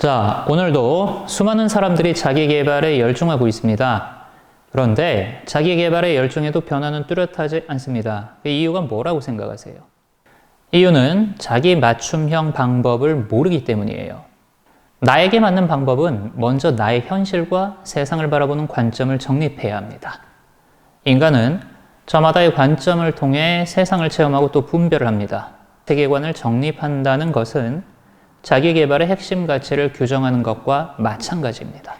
자, 오늘도 수많은 사람들이 자기 개발에 열중하고 있습니다. 그런데 자기 개발에 열중해도 변화는 뚜렷하지 않습니다. 그 이유가 뭐라고 생각하세요? 이유는 자기 맞춤형 방법을 모르기 때문이에요. 나에게 맞는 방법은 먼저 나의 현실과 세상을 바라보는 관점을 정립해야 합니다. 인간은 저마다의 관점을 통해 세상을 체험하고 또 분별을 합니다. 세계관을 정립한다는 것은 자기 개발의 핵심 가치를 규정하는 것과 마찬가지입니다.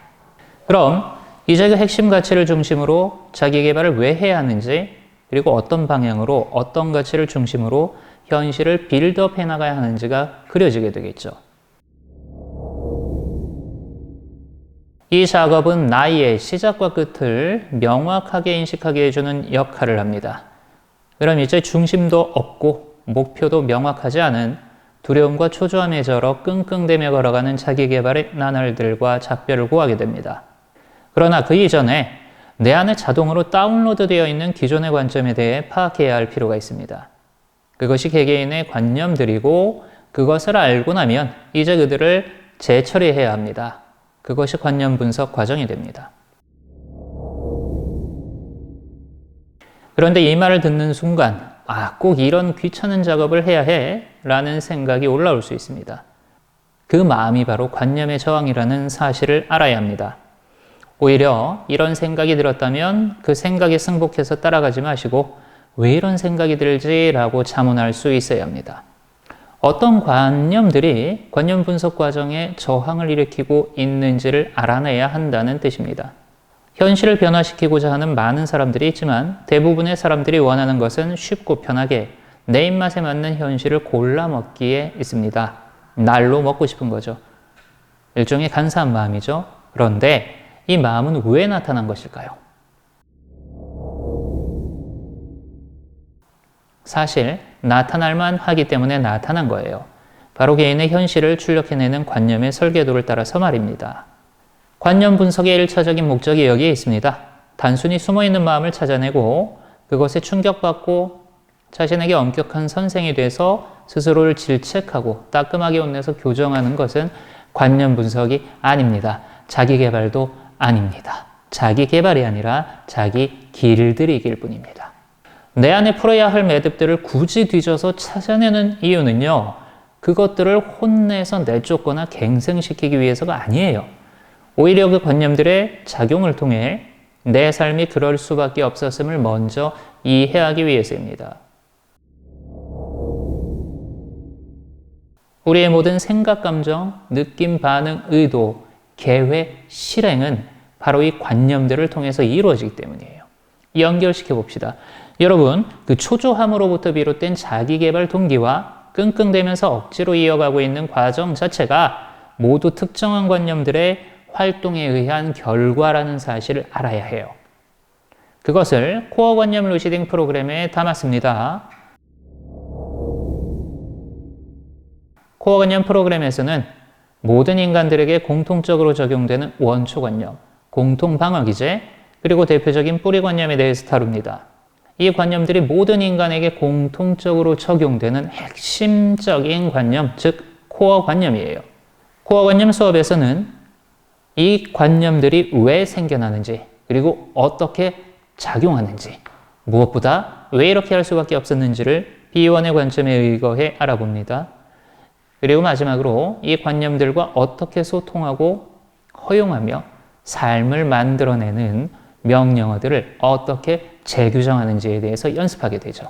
그럼 이제 그 핵심 가치를 중심으로 자기 개발을 왜 해야 하는지 그리고 어떤 방향으로 어떤 가치를 중심으로 현실을 빌드업 해 나가야 하는지가 그려지게 되겠죠. 이 작업은 나의 시작과 끝을 명확하게 인식하게 해주는 역할을 합니다. 그럼 이제 중심도 없고 목표도 명확하지 않은 두려움과 초조함에 절어 끙끙대며 걸어가는 자기 개발의 나날들과 작별을 구하게 됩니다. 그러나 그 이전에 내 안에 자동으로 다운로드 되어 있는 기존의 관점에 대해 파악해야 할 필요가 있습니다. 그것이 개개인의 관념들이고 그것을 알고 나면 이제 그들을 재처리해야 합니다. 그것이 관념 분석 과정이 됩니다. 그런데 이 말을 듣는 순간, 아, 꼭 이런 귀찮은 작업을 해야 해. 라는 생각이 올라올 수 있습니다. 그 마음이 바로 관념의 저항이라는 사실을 알아야 합니다. 오히려 이런 생각이 들었다면 그 생각에 승복해서 따라가지 마시고 왜 이런 생각이 들지라고 자문할 수 있어야 합니다. 어떤 관념들이 관념 분석 과정에 저항을 일으키고 있는지를 알아내야 한다는 뜻입니다. 현실을 변화시키고자 하는 많은 사람들이 있지만 대부분의 사람들이 원하는 것은 쉽고 편하게 내 입맛에 맞는 현실을 골라 먹기에 있습니다. 날로 먹고 싶은 거죠. 일종의 간사한 마음이죠. 그런데 이 마음은 왜 나타난 것일까요? 사실 나타날만 하기 때문에 나타난 거예요. 바로 개인의 현실을 출력해내는 관념의 설계도를 따라서 말입니다. 관념 분석의 1차적인 목적이 여기에 있습니다. 단순히 숨어있는 마음을 찾아내고 그것에 충격받고 자신에게 엄격한 선생이 돼서 스스로를 질책하고 따끔하게 혼내서 교정하는 것은 관념 분석이 아닙니다. 자기 개발도 아닙니다. 자기 개발이 아니라 자기 길들이길 뿐입니다. 내 안에 풀어야 할 매듭들을 굳이 뒤져서 찾아내는 이유는요, 그것들을 혼내서 내쫓거나 갱생시키기 위해서가 아니에요. 오히려 그 관념들의 작용을 통해 내 삶이 그럴 수밖에 없었음을 먼저 이해하기 위해서입니다. 우리의 모든 생각, 감정, 느낌, 반응, 의도, 계획, 실행은 바로 이 관념들을 통해서 이루어지기 때문이에요. 연결시켜 봅시다. 여러분, 그 초조함으로부터 비롯된 자기 개발 동기와 끙끙대면서 억지로 이어가고 있는 과정 자체가 모두 특정한 관념들의 활동에 의한 결과라는 사실을 알아야 해요. 그것을 코어 관념 루시딩 프로그램에 담았습니다. 코어 관념 프로그램에서는 모든 인간들에게 공통적으로 적용되는 원초 관념, 공통 방어 기제, 그리고 대표적인 뿌리 관념에 대해서 다룹니다. 이 관념들이 모든 인간에게 공통적으로 적용되는 핵심적인 관념, 즉 코어 관념이에요. 코어 관념 수업에서는 이 관념들이 왜 생겨나는지, 그리고 어떻게 작용하는지, 무엇보다 왜 이렇게 할 수밖에 없었는지를 비원의 관점에 의거해 알아봅니다. 그리고 마지막으로 이 관념들과 어떻게 소통하고 허용하며 삶을 만들어내는 명령어들을 어떻게 재규정하는지에 대해서 연습하게 되죠.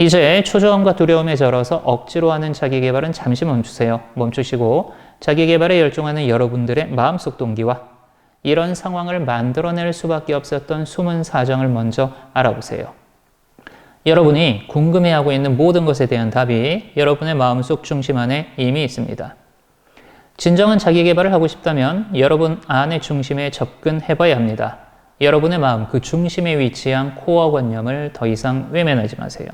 이제 초조함과 두려움에 절어서 억지로 하는 자기 개발은 잠시 멈추세요. 멈추시고 자기 개발에 열중하는 여러분들의 마음속 동기와 이런 상황을 만들어낼 수밖에 없었던 숨은 사정을 먼저 알아보세요. 여러분이 궁금해하고 있는 모든 것에 대한 답이 여러분의 마음속 중심 안에 이미 있습니다. 진정한 자기 개발을 하고 싶다면 여러분 안의 중심에 접근해 봐야 합니다. 여러분의 마음 그 중심에 위치한 코어 관념을 더 이상 외면하지 마세요.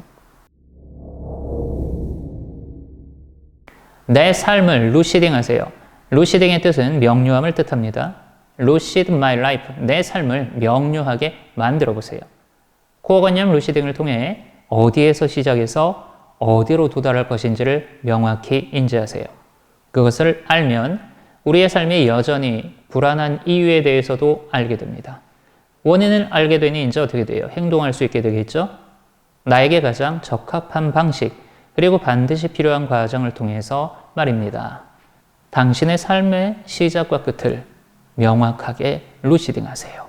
내 삶을 루시딩 하세요. 루시딩의 뜻은 명료함을 뜻합니다. lucid my life. 내 삶을 명료하게 만들어 보세요. 코어 관념 루시딩을 통해 어디에서 시작해서 어디로 도달할 것인지를 명확히 인지하세요. 그것을 알면 우리의 삶이 여전히 불안한 이유에 대해서도 알게 됩니다. 원인을 알게 되니 이제 어떻게 돼요? 행동할 수 있게 되겠죠? 나에게 가장 적합한 방식, 그리고 반드시 필요한 과정을 통해서 말입니다. 당신의 삶의 시작과 끝을 명확하게 루시딩 하세요.